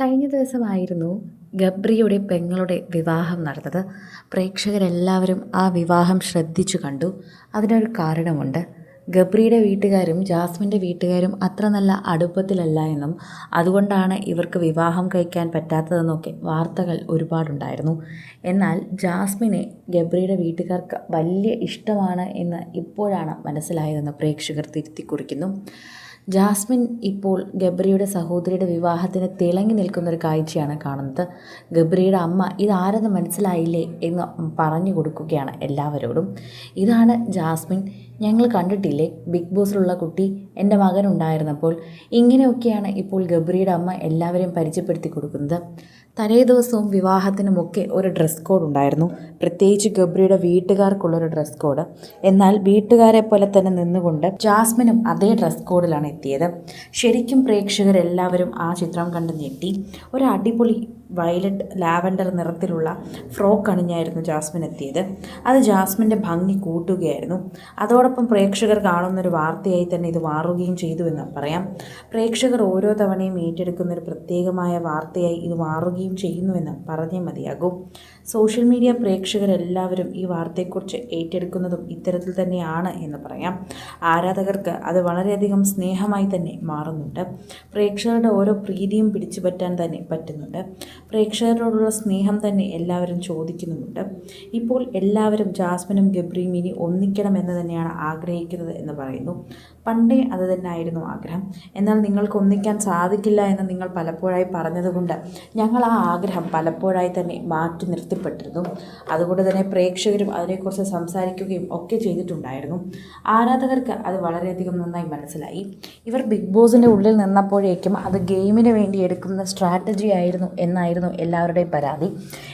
കഴിഞ്ഞ ദിവസമായിരുന്നു ഗബ്രിയുടെ പെങ്ങളുടെ വിവാഹം നടന്നത്. പ്രേക്ഷകരെല്ലാവരും ആ വിവാഹം ശ്രദ്ധിച്ചു കണ്ടു. അതിനൊരു കാരണമുണ്ട്. ഗബ്രിയുടെ വീട്ടുകാരും ജാസ്മിന്റെ വീട്ടുകാരും അത്ര നല്ല അടുപ്പത്തിലല്ല എന്നും അതുകൊണ്ടാണ് ഇവർക്ക് വിവാഹം കഴിക്കാൻ പറ്റാത്തതെന്നൊക്കെ വാർത്തകൾ ഒരുപാടുണ്ടായിരുന്നു. എന്നാൽ ജാസ്മിനെ ഗബ്രിയുടെ വീട്ടുകാർക്ക് വലിയ ഇഷ്ടമാണ് എന്ന് ഇപ്പോഴാണ് മനസ്സിലായതെന്ന് പ്രേക്ഷകർ തിരുത്തി കുറിക്കുന്നു. ജാസ്മിൻ ഇപ്പോൾ ഗബ്രിയുടെ സഹോദരിയുടെ വിവാഹത്തിന് തിളങ്ങി നിൽക്കുന്ന ഒരു കാഴ്ചയാണ് കാണുന്നത്. ഗബ്രിയുടെ അമ്മ ഇതാരെന്ന് മനസ്സിലായില്ലേ? എന്ന് പറഞ്ഞു കൊടുക്കുകയാണ് എല്ലാവരോടും. ഇതാണ് ജാസ്മിൻ. ഞങ്ങൾ കണ്ടിട്ടില്ലേ? ബിഗ് ബോസിലുള്ള കുട്ടി എന്റെ മകൻ ഉണ്ടായിരുന്നപ്പോൾ. ഇങ്ങനെയൊക്കെയാണ് ഇപ്പോൾ ഗബ്രിയുടെ അമ്മ എല്ലാവരെയും പരിചയപ്പെടുത്തി കൊടുക്കുന്നത്. തലേ ദിവസവും വിവാഹത്തിനുമൊക്കെ ഒരു ഡ്രസ് കോഡ് ഉണ്ടായിരുന്നു. പ്രത്യേകിച്ച് ഗബ്രിയുടെ വീട്ടുകാർക്കുള്ളൊരു ഡ്രസ് കോഡ്. എന്നാൽ വീട്ടുകാരെ പോലെ തന്നെ നിന്നുകൊണ്ട് ജാസ്മിനും അതേ ഡ്രസ് കോഡിലാണ് എത്തിയത്. ശരിക്കും പ്രേക്ഷകരെല്ലാവരും ആ ചിത്രം കണ്ട് ഞെട്ടി. ഒരു അടിപൊളി വയലറ്റ് ലാവൻഡർ നിറത്തിലുള്ള ഫ്രോക്ക് അണിഞ്ഞായിരുന്നു ജാസ്മിൻ എത്തിയത്. അത് ജാസ്മിന്റെ ഭംഗി കൂട്ടുകയായിരുന്നു. അതോടൊപ്പം പ്രേക്ഷകർ കാണുന്നൊരു വാർത്തയായി തന്നെ ഇത് മാറുകയും ചെയ്തു എന്ന് പറയാം. പ്രേക്ഷകർ ഓരോ തവണയും ഏറ്റെടുക്കുന്ന ഒരു പ്രത്യേകമായ വാർത്തയായി ഇത് മാറുകയും ചെയ്യുന്നുവെന്ന് പറഞ്ഞേ മതിയാകും. സോഷ്യൽ മീഡിയ പ്രേക്ഷകരെല്ലാവരും ഈ വാർത്തയെക്കുറിച്ച് ഏറ്റെടുക്കുന്നതും ഇത്തരത്തിൽ തന്നെയാണ് എന്ന് പറയാം. ആരാധകർക്ക് അത് വളരെയധികം സ്നേഹമായി തന്നെ മാറുന്നുണ്ട്. പ്രേക്ഷകരുടെ ഓരോ പ്രീതിയും പിടിച്ചുപറ്റാൻ തന്നെ പറ്റുന്നുണ്ട്. പ്രേക്ഷകരോടുള്ള സ്നേഹം തന്നെ എല്ലാവരും ചോദിക്കുന്നുമുണ്ട്. ഇപ്പോൾ എല്ലാവരും ജാസ്മിനും ഗബ്രിയും ഇനി ഒന്നിക്കണമെന്ന് തന്നെയാണ് ആഗ്രഹിക്കുന്നത് എന്ന് പറയുന്നു. പണ്ടേ അത് തന്നെയായിരുന്നു ആഗ്രഹം. എന്നാൽ നിങ്ങൾക്ക് ഒന്നിക്കാൻ സാധിക്കില്ല എന്ന് നിങ്ങൾ പലപ്പോഴായി പറഞ്ഞതുകൊണ്ട് ഞങ്ങൾ ആ ആഗ്രഹം പലപ്പോഴായി തന്നെ മാറ്റി നിർത്തിപ്പെട്ടിരുന്നു. അതുകൊണ്ട് തന്നെ പ്രേക്ഷകരും അതിനെക്കുറിച്ച് സംസാരിക്കുകയും ഒക്കെ ചെയ്തിട്ടുണ്ടായിരുന്നു. ആരാധകർക്ക് അത് വളരെയധികം നന്നായി മനസ്സിലായി. ഇവർ ബിഗ് ബോസിന്റെ ഉള്ളിൽ നിന്നപ്പോഴേക്കും അത് ഗെയിമിന് വേണ്ടി എടുക്കുന്ന സ്ട്രാറ്റജി ആയിരുന്നു എന്നായിരുന്നു എല്ലാവരുടെയും പരാതി.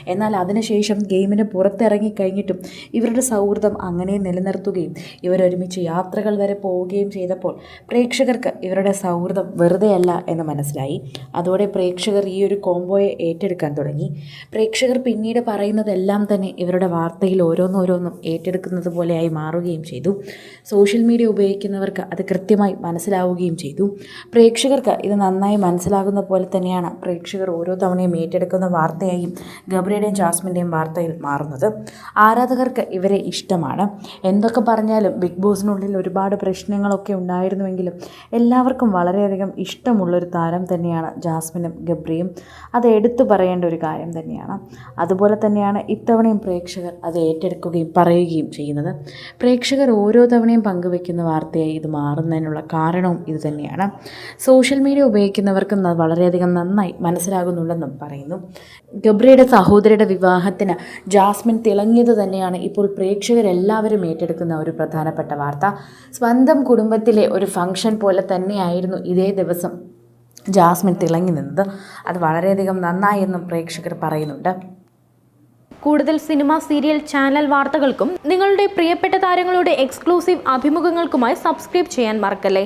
എന്നാൽ അതിനുശേഷം ഗെയിമിന് പുറത്തിറങ്ങി കഴിഞ്ഞിട്ടും ഇവരുടെ സൗഹൃദം അങ്ങനെ നിലനിർത്തുകയും ഇവരൊരുമിച്ച് യാത്രകൾ വരെ പോവുകയും ചെയ്തപ്പോൾ പ്രേക്ഷകർക്ക് ഇവരുടെ സൗഹൃദം വെറുതെയല്ല എന്ന് മനസ്സിലായി. അതോടെ പ്രേക്ഷകർ ഈ ഒരു കോംബോയെ ഏറ്റെടുക്കാൻ തുടങ്ങി. പ്രേക്ഷകർ പിന്നീട് പറയുന്നതെല്ലാം തന്നെ ഇവരുടെ വാർത്തയിൽ ഓരോന്നോരോന്നും ഏറ്റെടുക്കുന്നത് പോലെയായി മാറുകയും ചെയ്തു. സോഷ്യൽ മീഡിയ ഉപയോഗിക്കുന്നവർക്ക് അത് കൃത്യമായി മനസ്സിലാവുകയും ചെയ്തു. പ്രേക്ഷകർക്ക് ഇത് നന്നായി മനസ്സിലാകുന്ന പോലെ തന്നെയാണ് പ്രേക്ഷകർ ഓരോ തവണയും ഏറ്റെടുക്കുന്ന വാർത്തയായും ഗബ്രിയുടെയും ജാസ്മിന്റെയും വാർത്തയിൽ മാറുന്നത് ആരാധകർക്ക് ഇവരെ ഇഷ്ടമാണ്. എന്തൊക്കെ പറഞ്ഞാലും ബിഗ് ബോസിനുള്ളിൽ ഒരുപാട് പ്രശ്നങ്ങളൊക്കെ ഉണ്ടായിരുന്നുവെങ്കിലും എല്ലാവർക്കും വളരെയധികം ഇഷ്ടമുള്ളൊരു താരം തന്നെയാണ് ജാസ്മിനും ഗബ്രിയും. അത് എടുത്തു പറയേണ്ട ഒരു കാര്യം തന്നെയാണ്. അതുപോലെ തന്നെയാണ് ഇത്തവണയും പ്രേക്ഷകർ അത് ഏറ്റെടുക്കുകയും പറയുകയും ചെയ്യുന്നത്. പ്രേക്ഷകർ ഓരോ തവണയും പങ്കുവെക്കുന്ന വാർത്തയായി ഇത് മാറുന്നതിനുള്ള കാരണവും ഇത് തന്നെയാണ്. സോഷ്യൽ മീഡിയ ഉപയോഗിക്കുന്നവർക്കും വളരെയധികം നന്നായി മനസ്സിലാകുന്നുണ്ടെന്നും പറയുന്നു. ഗബ്രിയുടെ സഹോദരിയുടെ വിവാഹത്തിന് ജാസ്മിൻ തിളങ്ങിയത് തന്നെയാണ് ഇപ്പോൾ പ്രേക്ഷകരെല്ലാവരും ഏറ്റെടുക്കുന്ന ഒരു പ്രധാനപ്പെട്ട വാർത്ത. സ്വന്തം കുടുംബത്തിലെ ഒരു ഫംഗ്ഷൻ പോലെ തന്നെയായിരുന്നു ഇതേ ദിവസം ജാസ്മിൻ തിളങ്ങി നിന്നത്. അത് വളരെയധികം നന്നായി എന്നും പ്രേക്ഷകർ പറയുന്നുണ്ട്. കൂടുതൽ സിനിമ സീരിയൽ ചാനൽ വാർത്തകൾക്കും നിങ്ങളുടെ പ്രിയപ്പെട്ട താരങ്ങളുടെ എക്സ്ക്ലൂസീവ് അഭിമുഖങ്ങൾക്കുമായി സബ്സ്ക്രൈബ് ചെയ്യാൻ മറക്കല്ലേ?